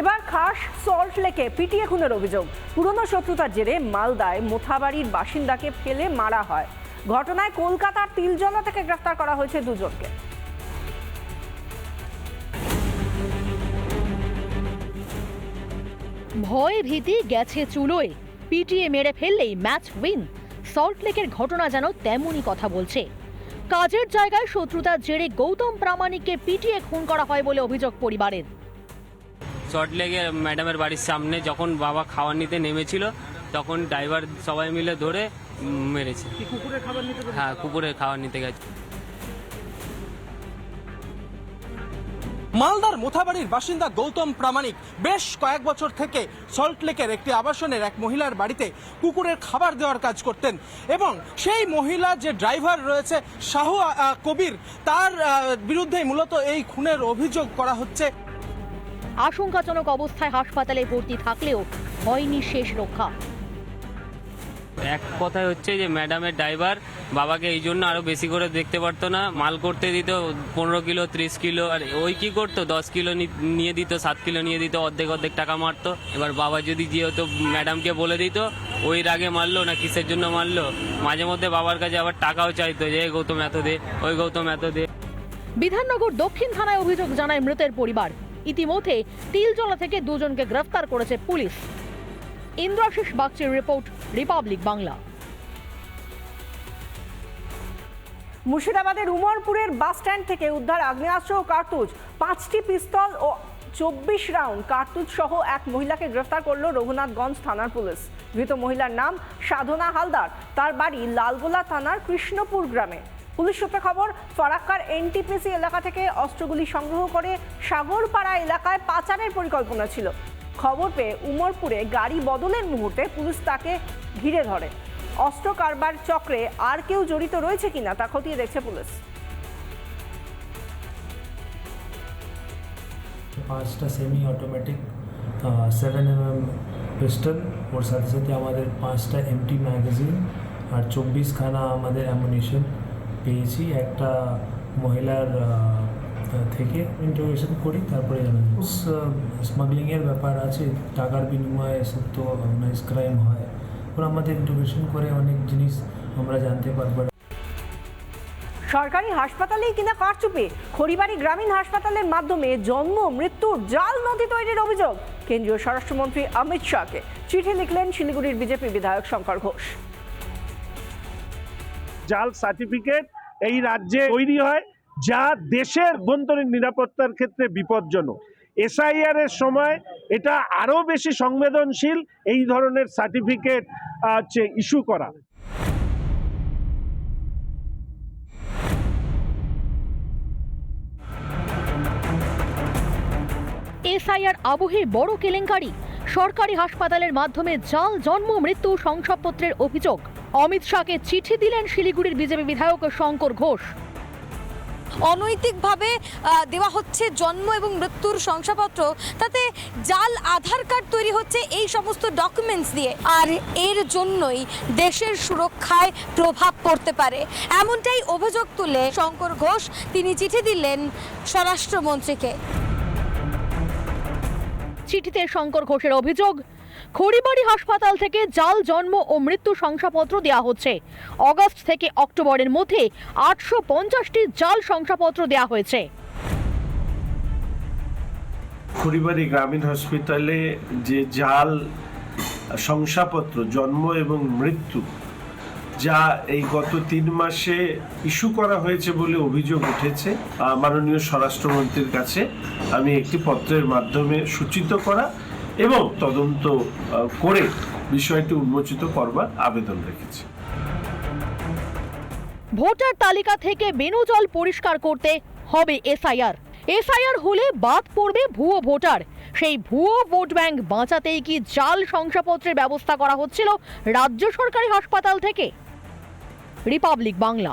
এবার খাস সল্ট লেকে পিটিয়ে খুনের অভিযোগ। পুরনো শত্রুতার জেরে মালদায় মোথাবাড়ির বাসিন্দাকে ফেলে মারা হয়। ঘটনায় কলকাতার তিলজলা থেকে গ্রেফতার করা হয়েছে দুজনকে। ভয় ভীতি গেছে চুলোয়। পিটিয়ে মেরে ফেললেই ম্যাচ উইন সল্টলেকের ঘটনা যেন তেমনই কথা বলছে। কাজের জায়গায় শত্রুতার জেরে গৌতম প্রামাণিককে পিটিয়ে খুন করা হয় বলে অভিযোগ পরিবারের। চটলেগে ম্যাডামের বাড়ির সামনে যখন বাবা খাবার নিতে নেমেছিল তখন ড্রাইভার সবাই মিলে ধরে মেরেছে। কুকুরের খাবার নিতে হ্যাঁ কুকুরের খাবার নিতে গেছে। মালদার মোথাবাড়ির বাসিন্দা গৌতম প্রামাণিক বেশ কয়েক বছর থেকে সল্টলেকের একটি আবাসনের এক মহিলার বাড়িতে কুকুরের খাবার দেওয়ার কাজ করতেন এবং সেই মহিলা যে ড্রাইভার রয়েছে শাহু কবির তার আহ, বিরুদ্ধেই মূলত এই খুনের অভিযোগ করা হচ্ছে। আশঙ্কাজনক অবস্থায় হাসপাতালে ভর্তি থাকলেও হয়নি শেষ রক্ষা। এক কথায় হচ্ছে যে ম্যাডামের ড্রাইভার বাবাকে এই জন্য আরও বেশি করে দেখতে পারতো না মাল করতে দিত পনেরো কিলো ত্রিশ কিলো আর ওই কি করতো? দশ কিলো নিয়ে দিত সাত কিলো নিয়ে দিত অর্ধেক অর্ধেক টাকা মারতো। এবার বাবা যদি যেহেতু ম্যাডামকে বলে দিত ওই রাগে মারলো না কিসের জন্য মারলো? মাঝে মধ্যে বাবার কাছে আবার টাকাও চাইতো যে গৌতম এত দে ওই গৌতম এত দে। বিধাননগর দক্ষিণ থানায় অভিযোগ জানায় মৃতের পরিবার। ইতিমধ্যে তিলজলা থেকে দুজনকে গ্রেফতার করেছে পুলিশ। ইন্দ্রাশিস বাগচির রিপোর্ট, রিপাবলিক বাংলা। মুর্শিদাবাদের উমরপুরের বাস স্ট্যান্ড থেকে উদ্ধার আগ্নেয়াস্ত্র ও কার্তুজ। পাঁচটি পিস্তল ও চব্বিশ রাউন্ড কার্তুজ সহ এক মহিলাকে গ্রেফতার করল রঘুনাথগঞ্জ থানার পুলিশ। ধৃত মহিলার নাম সাধনা হালদার। তার বাড়ি লালগোলা থানার কৃষ্ণপুর গ্রামে। পুলিশ সূত্রে খবর, ফরাক্কার এনটিপিসি এলাকা থেকে অস্ত্রগুলি সংগ্রহ করে সাগরপাড়া এলাকায় পাচারের পরিকল্পনা ছিল। খবর পেয়ে উমরপুরে গাড়ি বদলের মুহূর্তে পুলিশ তাকে ঘিরে ধরে। অস্ত্র কারবার চক্রে আর কেউ জড়িত রয়েছে কিনা তা খতিয়ে দেখছে পুলিশ। পাঁচটা semi automatic seven M M pistol ওর সাথে সাথে আমাদের পাঁচটা এমটি ম্যাগাজিন আর চব্বিশ খানা আমাদের অ্যামুনিশন পেয়েছি। একটা মহিলার থেকে ইন্টারভিউশন করি, তারপরে স্মাগলিংয়ের ব্যাপার আছে, টাকার বিনিময়ে তো অর্গানাইজ ক্রাইম হয়। ওরা আমাদের ইন্টারভিউশন করে, অনেক জিনিস আমরা জানতে পারব। সরকারি হাসপাতালেই কিনা কারচুপি। খড়িবাড়ি গ্রামীণ হাসপাতালের মাধ্যমে জন্ম মৃত্যুর জাল নথি তৈরির অভিযোগ। কেন্দ্রীয় স্বরাষ্ট্রমন্ত্রী অমিত শাহকে চিঠি লিখলেন শিলিগুড়ির বিজেপি বিধায়ক শঙ্কর ঘোষ। জাল সার্টিফিকেট এই রাজ্যে তৈরি হয়, যা দেশের অভ্যন্তরীণ নিরাপত্তার ক্ষেত্রে বিপজ্জনক। এসআইআর এর সময় এটা আরও বেশি সংবেদনশীল এই ধরনের সার্টিফিকেট হচ্ছে ইস্যু করা। এসআইআর আবহে বড় কেলেঙ্কারি। সরকারি হাসপাতালের মাধ্যমে জাল, জন্ম, মৃত্যু, শংসাপত্রের অভিযোগ। অমিত শাহকে চিঠি দিলেন শিলিগুড়ির বিজেপি বিধায়ক শঙ্কর ঘোষ। অনৈতিকভাবে দেওয়া হচ্ছে জন্ম এবং মৃত্যুর শংসাপত্র তাতে জাল আধার কার্ড তৈরি হচ্ছে এই সমস্ত ডকুমেন্টস দিয়ে। আর এর জন্যই দেশের সুরক্ষায় প্রভাব পড়তে পারে। এমনটাই অভিযোগ তুলে শঙ্কর ঘোষ তিনি চিঠি দিলেন স্বরাষ্ট্রমন্ত্রীকে। চিঠিতে শঙ্কর ঘোষের অভিযোগ খড়িবাড়ি হাসপাতাল থেকে জাল জন্ম ও মৃত্যু শংসাপত্র দেওয়া হচ্ছে। অগস্ট থেকে অক্টোবরের মধ্যে আটশো পঞ্চাশটি জাল শংসাপত্র দেওয়া হয়েছে। খড়িবাড়ি গ্রামীণ হসপিটালে যে জাল শংসাপত্র, জন্ম এবং মৃত্যু, যা এই গত তিন মাসে ইস্যু করা হয়েছে বলে অভিযোগ উঠেছে মাননীয় স্বরাষ্ট্রমন্ত্রীর কাছে। আমি একটি পত্রের মাধ্যমে সূচিত করা এবং তদন্ত করে বিষয়টি উন্মোচিত করবার আবেদন রেখেছি। ভোটার তালিকা থেকে বেনুজল পরিষ্কার করতে হবে এসআইআর এসআইআর হলে বাদ পড়বে ভুয়ো ভোটার। সেই ভুয়ো ভোট ব্যাংক বাঁচাতেই কি জাল শংসাপত্রের ব্যবস্থা করা হচ্ছিল রাজ্য সরকারি হাসপাতাল থেকে? রিপাবলিক বাংলা।